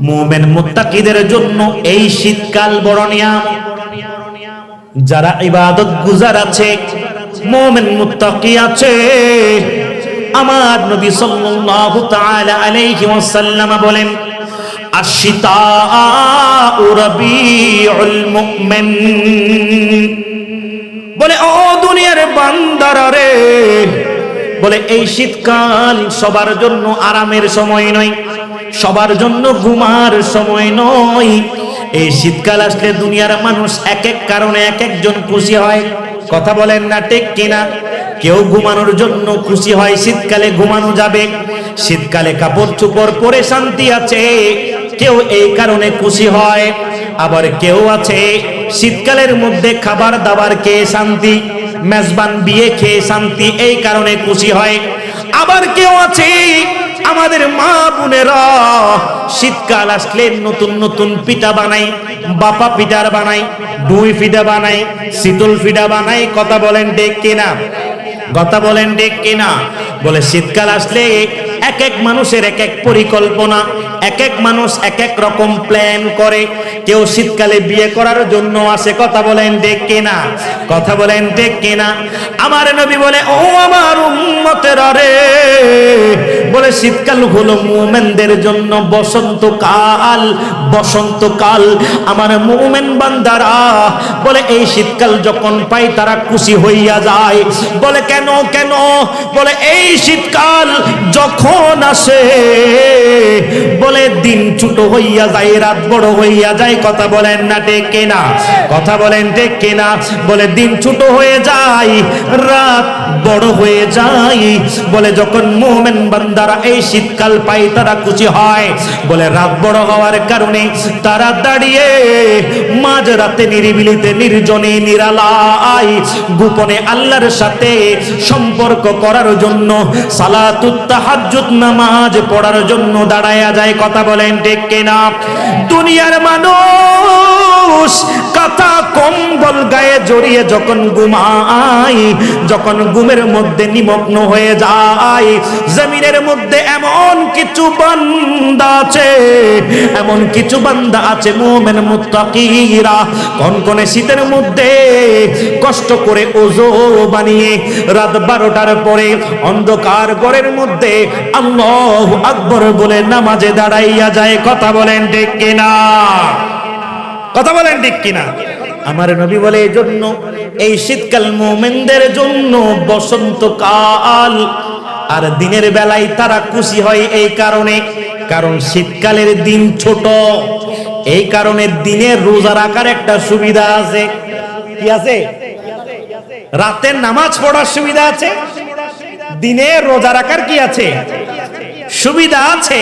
মোমেন মুত্তাকিদের জন্য এই শীতকাল বড় নিয়ামত যারা ইবাদত গুজার আছে, মোমেন মুত্তাকি আছে। আমার নবী সাল্লাল্লাহু তাআলা আলাইহি ওয়াসাল্লাম বলেন আশিতা রবিউল মুমিন। বলে, ও দুনিয়ার বান্দারা রে। বলে, এই শীতকাল সবার জন্য আরামের সময় নয়। সবার জন্য ঘুমার সময় নয়। এই শীতকাল আসলে দুনিয়ার মানুষ এক এক কারণে এক একজন খুশি হয়। কথা বলেন না ঠিক কিনা? কেউ ঘুমানোর জন্য খুশি হয়, শীতকালে ঘুমানো যাবে। শীতকালে কাপড় চোপড় পরে শান্তি আছে। কেউ এই কারণে খুশি হয়, আবার কেউ আছে শীতকালের মধ্যে খাবার দাবার খেয়ে শান্তি, মেজবান বিয়ে খেয়ে শান্তি, এই কারণে খুশি হয়। আবার কেউ আছে আমাদের মা বোনেরা শীতকাল আসলে নতুন নতুন পিঠা বানাই বাপা পিঠার বানাই দুই পিঠা বানাই শীতল পিঠা বানাই কথা বলেন ডেক কিনা? কথা বলেন ডেক কিনা? বলে শীতকাল আসলে এক এক মানুষের এক এক পরিকল্পনা, এক এক মানুষ এক এক রকম প্ল্যান করে। কেউ শীতকালে বিয়ে করার জন্য আসে, কথা বলেন ডেক কিনা? কথা বলেন ডেক কিনা? আমার নবী বলে, ও আমার উম্মতের রে বলে শীতকাল হলো মুমেনদের জন্য বসন্তকাল। বসন্তকাল আমার মুমেন বান্দারা বলে, এই শীতকাল যখন পাই তারা খুশি হইয়া যায়। বলে, কেন কেন? বলে, এই শীতকাল যখন আসে বলে, দিন ছোট হইয়া যায়, রাত বড় হইয়া যায়। কথা বলেন না টেকে না কথা বলেন টেকে না বলে, দিন ছোট হয়ে যায়, রাত বড় হয়ে যায়। বলে, যখন মোমেন বান্দারা এই শীতকাল পাই তারা খুশি হয়। বলে, রাত বড় হওয়ার কারণে তারা দাঁড়িয়ে মাঝ রাতে নিরিবিলিতে, নির্জনে নিরালাই গোপনে আল্লাহর সাথে সম্পর্ক করার জন্য সালাতুত তাহাজ্জুদ নামাজ পড়ার জন্য দাঁড়ায়া যায়। কথা বলেন ঠিক কিনা? দুনিয়ার মানুষ কথা কম্বল গায়ে জড়িয়ে যখন ঘুমায়, যখন ঘুমের মধ্যে নিমগ্ন হয়ে যায়, জমিনের মধ্যে এমন কিছু বান্দা আছে, এমন কিছু বান্দা আছে মোমেন মুত্তাকিরা। কনকনে শীতের মধ্যে কষ্ট করে ওজো বানিয়ে রাত বারোটার পরে অন্ধকার ঘরের মধ্যে আল্লাহ আকবর বলে নামাজে দাঁড়াইয়া যায়, কথা বলেন ঠিক কিনা? কথা বলেন ঠিক কিনা? আমার নবী বলে, এই জন্য, এই শীতকাল মোমেনদের জন্য বসন্তকাল আর দিনের বেলায় তারা খুশি হয় এই কারণে, কারণ শীতকালের দিন ছোট। এই কারণে দিনের রোজা রাখার একটা সুবিধা আছে। কি আছে? রাতের নামাজ পড়ার সুবিধা আছে। দিনে রোজা রাখার কি আছে? সুবিধা আছে।